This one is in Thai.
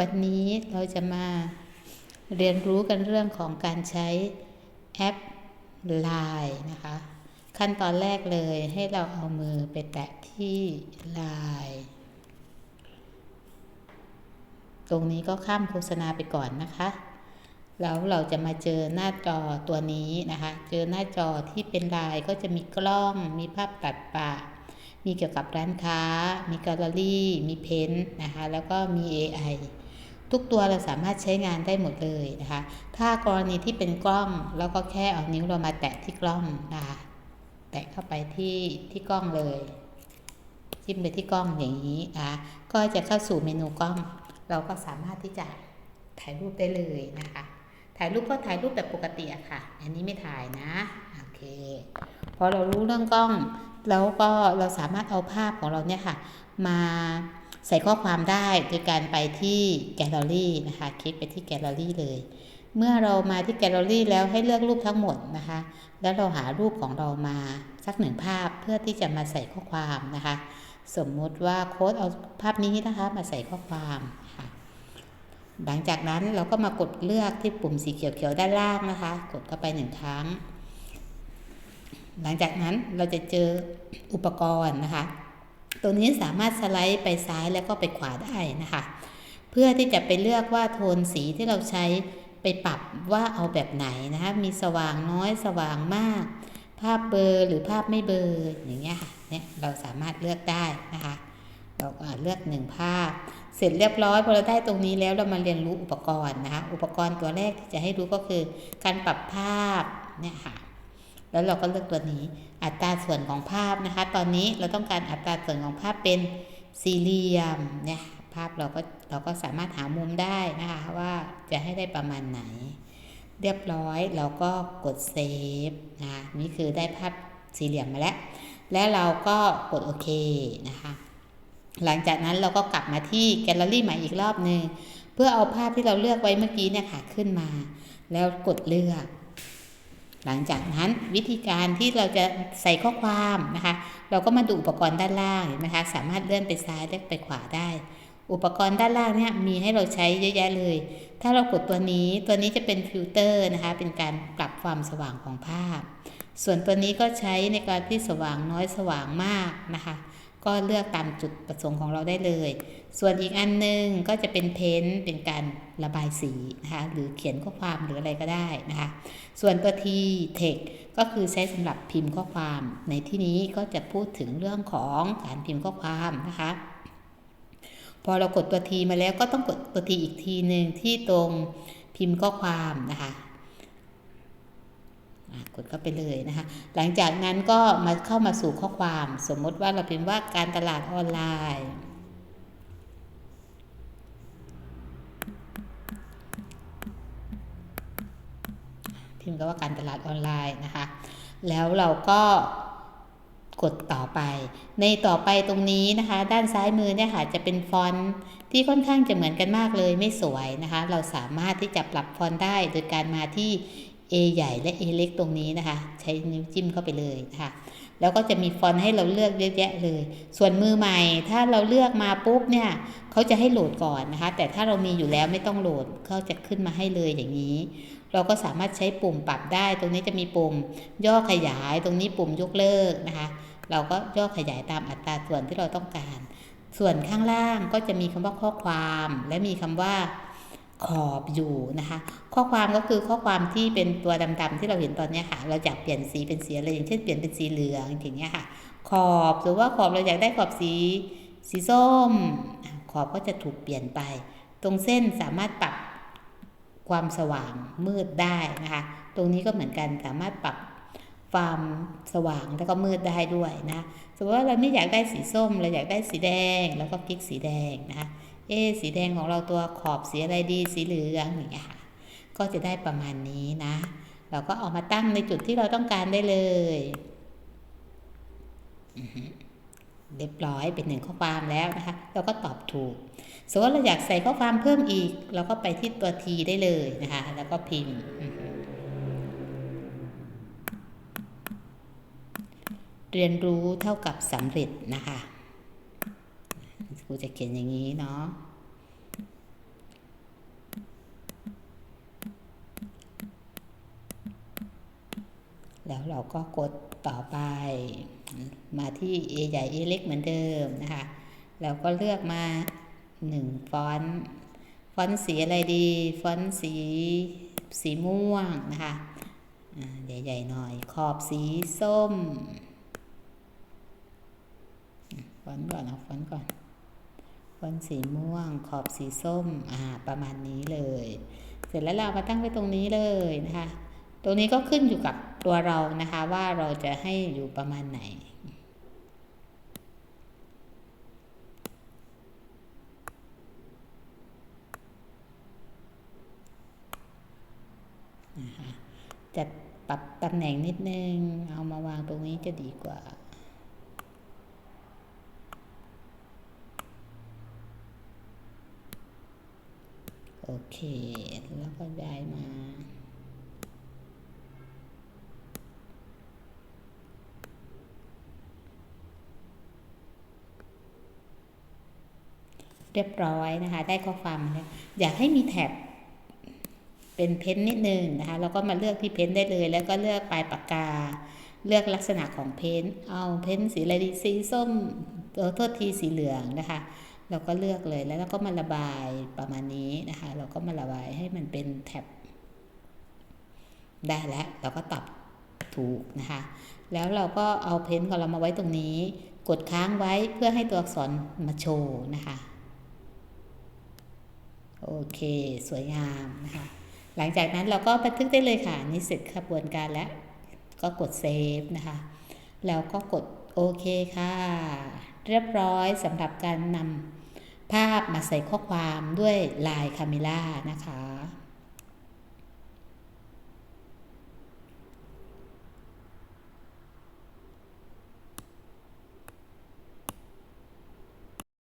วันนี้เราจะมาเรียนรู้กันเรื่องของการใช้แอป Line นะคะ ขั้นตอนแรกเลยให้เราเอามือไปแตะที่ Line ตรงนี้ก็ข้ามโฆษณาไปก่อนนะคะ แล้วเราจะมาเจอหน้าจอตัวนี้นะคะ เจอหน้าจอที่เป็นลายก็จะมีกล้อง มีภาพตัดปะมีเกี่ยวกับร้านค้า มีแกลเลอรี่ มีเพ้นท์นะคะ แล้วก็มี AI ทุกตัวเราสามารถใช้งานได้หมดเลยนะคะ ถ้ากรณีที่เป็นกล้องเราก็แค่เอานิ้วเรามาแตะที่กล้องนะคะแตะเข้าไปที่ที่กล้องเลยจิ้มไปที่กล้องอย่างนี้นะก็จะเข้าสู่เมนูกล้อง เราก็สามารถที่จะถ่ายรูปได้เลยนะคะ ถ่ายรูปก็ถ่ายรูปแบบปกติอะค่ะ อันนี้ไม่ถ่ายนะโอเคพอเรารู้เรื่องกล้อง แล้วก็เราสามารถเอาภาพของเราเนี่ยค่ะ มา ใส่ข้อความได้โดยการไปที่แกลเลอรี่นะคะคลิกไปที่แกลเลอรี่เลย เมื่อเรามาที่แกลเลอรี่แล้วให้เลือกรูปทั้งหมดนะคะ แล้วเราหารูปของเรามาสักหนึ่งภาพเพื่อที่จะมาใส่ข้อความนะคะ สมมุติว่าโค้ดเอาภาพนี้นะคะมาใส่ข้อความค่ะหลังจากนั้นเราก็มากดเลือกที่ปุ่มสีเขียวๆด้านล่างนะคะ กดเข้าไปหนึ่งครั้ง หลังจากนั้นเราจะเจออุปกรณ์นะคะ ตัวนี้สามารถสไลด์ไปซ้ายแล้วก็ไปขวาได้นะคะ เพื่อที่จะไปเลือกว่าโทนสีที่เราใช้ไปปรับว่าเอาแบบไหนนะคะ มีสว่างน้อยสว่างมาก ภาพเบลอหรือภาพไม่เบลออย่างเงี้ยค่ะเนี่ยเราสามารถเลือกได้นะคะเราเลือกหนึ่งภาพ เสร็จเรียบร้อยพอเราได้ตรงนี้แล้วเรามาเรียนรู้อุปกรณ์นะคะ อุปกรณ์ตัวแรกที่จะให้รู้ก็คือ การปรับภาพเนี่ยค่ะ แล้วเราก็เลือกตัวนี้ อัตราส่วนของภาพนะคะ ตอนนี้เราต้องการอัตราส่วนของภาพเป็นสี่เหลี่ยมเนี่ยภาพเราก็เราก็สามารถหามุมได้นะคะว่าจะให้ได้ประมาณไหน เรียบร้อยเราก็กดเซฟนะคะนี่คือได้ภาพสี่เหลี่ยมมาแล้ว แล้วเราก็กดโอเคนะคะหลังจากนั้นเราก็กลับมาที่แกลเลอรี่ใหม่อีกรอบหนึ่งเพื่อเอาภาพที่เราเลือกไว้เมื่อกี้เนี่ยค่ะขึ้นมา แล้วกดเลือก หลังจากนั้นวิธีการที่เราจะใส่ข้อความนะคะ เราก็มาดูอุปกรณ์ด้านล่างนะคะ สามารถเลื่อนไปซ้ายและไปขวาได้ อุปกรณ์ด้านล่างเนี่ยมีให้เราใช้เยอะแยะเลย ถ้าเรากดตัวนี้ตัวนี้จะเป็นฟิลเตอร์นะคะ เป็นการปรับความสว่างของภาพ ส่วนตัวนี้ก็ใช้ในการที่สว่างน้อยสว่างมากนะคะ ก็เลือกตามจุดประสงค์ของเราได้เลย ส่วนอีกอันหนึงก็จะเป็นเพ้นท์เป็นการระบายสีนะคะหรือเขียนข้อความหรืออะไรก็ได้นะคะส่วนตัวทีเทคก็คือใช้สำหรับพิมพ์ข้อความ ในที่นี้ก็จะพูดถึงเรื่องของการพิมพ์ข้อความนะคะพอเรากดตัวทีมาแล้วก็ต้องกดตัวทีอีกทีหนึ่งที่ตรงพิมพ์ข้อความนะคะ กดเข้าไปเลยนะคะ หลังจากนั้นก็มาเข้ามาสู่ข้อความสมมติว่าเราพิมพ์ว่าการตลาดออนไลน์พิมพ์ก็ว่าการตลาดออนไลน์นะคะ แล้วเราก็กดต่อไป ในต่อไปตรงนี้นะคะ ด้านซ้ายมือเนี่ยค่ะจะเป็นฟอนต์ที่ค่อนข้างจะเหมือนกันมากเลยไม่สวยนะคะ เราสามารถที่จะปรับฟอนต์ได้โดยการมาที่ A ใหญ่และ A เล็กตรงนี้นะคะ ใช้นิ้วจิ้มเข้าไปเลยนะคะแล้วก็จะมีฟอนต์ให้เราเลือกเยอะแยะเลย ส่วนมือใหม่ถ้าเราเลือกมาปุ๊บเนี่ยเขาจะให้โหลดก่อนนะคะ แต่ถ้าเรามีอยู่แล้วไม่ต้องโหลดเขาจะขึ้นมาให้เลยอย่างนี้ เราก็สามารถใช้ปุ่มปรับได้ ตรงนี้จะมีปุ่มย่อขยาย ตรงนี้ปุ่มยกเลิกนะคะ เราก็ย่อขยายตามอัตราส่วนที่เราต้องการ ส่วนข้างล่างก็จะมีคำว่าข้อความ และมีคำว่า ขอบอยู่นะคะ ข้อความก็คือข้อความที่เป็นตัวดำๆที่เราเห็นตอนนี้ค่ะ เราอยากเปลี่ยนสีเป็นสีอะไรอย่างเช่นเปลี่ยนเป็นสีเหลืองอย่างเงี้ยค่ะ ขอบหรือว่าขอบเราอยากได้ขอบสีสีส้ม ขอบก็จะถูกเปลี่ยนไป ตรงเส้นสามารถปรับความสว่างมืดได้นะคะ ตรงนี้ก็เหมือนกันสามารถปรับความสว่างแล้วก็มืดได้ด้วยนะสมมติว่าเราไม่อยากได้สีส้มเราอยากได้สีแดง แล้วก็คลิกสีแดงนะคะ เอสีแดงของเราตัวขอบสีอะไรดีสีเหลืองอย่างเงี้ยค่ะก็จะได้ประมาณนี้นะ เราก็เอามาตั้งในจุดที่เราต้องการได้เลยเรียบร้อยเป็นหนึ่งข้อความแล้วนะคะเราก็ตอบถูกสมมติเราอยากใส่ข้อความเพิ่มอีก เราก็ไปที่ตัวทีได้เลยนะคะ แล้วก็พิมพ์เรียนรู้เท่ากับสำเร็จนะคะ กูจะเขียนอย่างนี้เนาะแล้วเราก็กดต่อไป มาที่ A ใหญ่ A เล็กเหมือนเดิมนะคะ เราก็เลือกมา 1 ฟอนต์ ฟอนต์สีอะไรดี ฟอนต์สีสีม่วงนะคะใหญ่ๆหน่อย ขอบสีส้ม ฟอนต์ก่อนนะฟอนต์ก่อน ฟอนสีม่วง ขอบสีส้ม อ่า ประมาณนี้เลย เสร็จแล้วเรามาตั้งไว้ตรงนี้เลยนะคะ ตรงนี้ก็ขึ้นอยู่กับตัวเรานะคะ ว่าเราจะให้อยู่ประมาณไหนจะปรับตำแหน่งนิดนึง เอามาวางตรงนี้จะดีกว่า โอเค แล้วก็ย้ายมา เรียบร้อยนะคะ ได้ข้อความแล้วอยากให้มีแท็บเป็นเพ้นท์นิดนึงนะคะแล้วก็มาเลือกที่เพ้นท์ได้เลย แล้วก็เลือกปลายปากกา เลือกลักษณะของเพ้นท์เอาเพ้นท์สีอะไรดีสีส้มเออโทษทีสีเหลืองนะคะ เราก็เลือกเลยแล้วเราก็มาระบายประมาณนี้นะคะ เราก็มาระบายให้มันเป็นแท็บได้แล้วเราก็ตับถูกนะคะ แล้วเราก็เอาเพ้นท์ของเรามาไว้ตรงนี้ กดค้างไว้เพื่อให้ตัวอักษรมาโชว์นะคะโอเค สวยงามนะคะ หลังจากนั้นเราก็บันทึกได้เลยค่ะ นี่เสร็จขบวนการแล้ว ก็กดเซฟนะคะ แล้วก็กดโอเคค่ะ เรียบร้อยสำหรับการนำ ภาพมาใส่ข้อความด้วยลายคาเมล่านะคะ